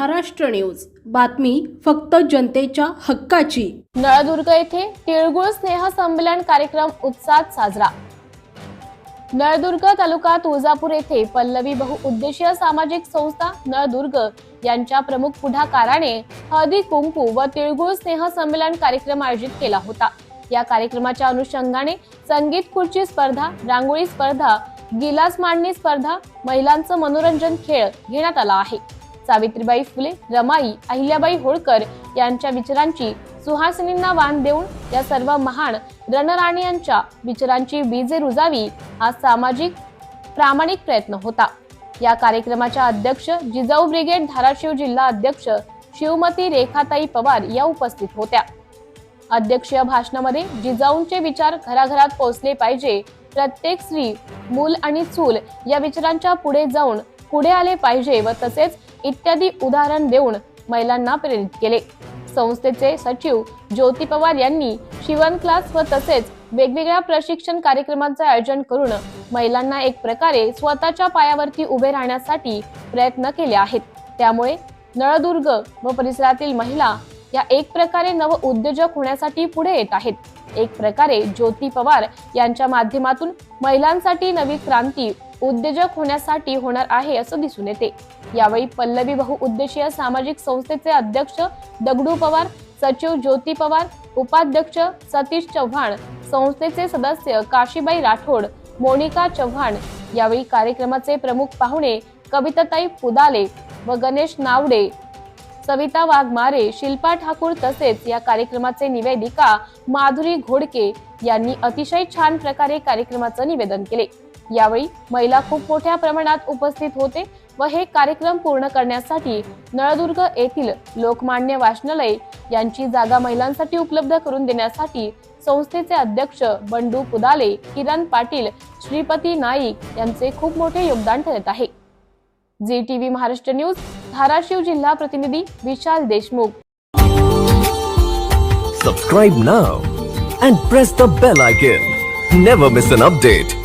Maharashtra news. बातमी फक्त जनतेच्या हक्काची. नळदुर्ग येथे तिळगुळ स्नेह संमेलन कार्यक्रम उत्साहात साजरा. नळदुर्ग तालुका तुळजापूर येथे पल्लवी बहुउद्देशीय सामाजिक संस्था नळदुर्ग यांच्या प्रमुख पुढाकाराने हळदी कुंकू व तिळगुळ स्नेह संमेलन कार्यक्रम आयोजित केला होता. या कार्यक्रमाच्या अनुषंगाने संगीत खुर्ची स्पर्धा रांगोळी स्पर्धा गिलास मांडणी स्पर्धा महिलांचं मनोरंजन खेळ घेण्यात आला आहे. सावित्रीबाई फुले रमाई अहिल्याबाई होळकर यांच्या विचारांची सुहासिनींना वाण देऊन या सर्व महान रणराणी यांच्या विचारांची बीजे रुजावी हा सामाजिक प्रामाणिक प्रयत्न होता. या कार्यक्रमाच्या अध्यक्ष जिजाऊ ब्रिगेड धाराशिव जिल्हा अध्यक्ष शिवमती रेखाताई पवार या उपस्थित होत्या. अध्यक्षीय भाषणामध्ये जिजाऊंचे विचार घराघरात पोहोचले पाहिजे. प्रत्येक स्त्री मूल आणि चूल या विचारांच्या पुढे जाऊन पुढे आले पाहिजे व तसेच इत्यादी उदाहरण देऊन महिलांना प्रेरित केले. संस्थेचे सचिव ज्योती पवार यांनी शिवण क्लास व तसेच वेगवेगळ्या प्रशिक्षण कार्यक्रमांचे आयोजन करून महिलांना एक प्रकारे स्वतःच्या पायावरती उभे राहण्यासाठी प्रयत्न केले आहेत. त्यामुळे नळदुर्ग व परिसरातील महिला या एक प्रकारे नव उद्योजक होण्यासाठी पुढे येत आहेत. एक प्रकारे ज्योती पवार यांच्या माध्यमातून महिलांसाठी नवी क्रांती उद्योजक होण्यासाठी होणार आहे असं दिसून येते. यावेळी पल्लवी बहुउद्देशीय सामाजिक संस्थेचे अध्यक्ष दगडू पवार सचिव ज्योती पवार उपाध्यक्ष सतीश चव्हाण संस्थेचे सदस्य काशीबाई राठोड मोनिका चव्हाण. यावेळी कार्यक्रमाचे प्रमुख पाहुणे कविताताई पुदाले व गणेश नावडे सविता वाघमारे शिल्पा ठाकूर तसेच या कार्यक्रमाचे निवेदिका माधुरी घोडके यांनी अतिशय छान प्रकारे कार्यक्रमाचं निवेदन केले. यावेळी महिला खूप मोठ्या प्रमाणात उपस्थित होते व हे कार्यक्रम पूर्ण करण्यासाठी नळदुर्ग येथील लोकमान्य वाचनालय यांची जागा महिलांसाठी उपलब्ध करून देण्यासाठी संस्थेचे अध्यक्ष बंडू पुदाले किरण पाटील श्रीपती नाईक यांचे खूप मोठे योगदान ठरत आहे. Zee TV Maharashtra news Dharashiv जिल्हा प्रतिनिधी Vishal Deshmukh. Subscribe now and press the bell icon never miss an update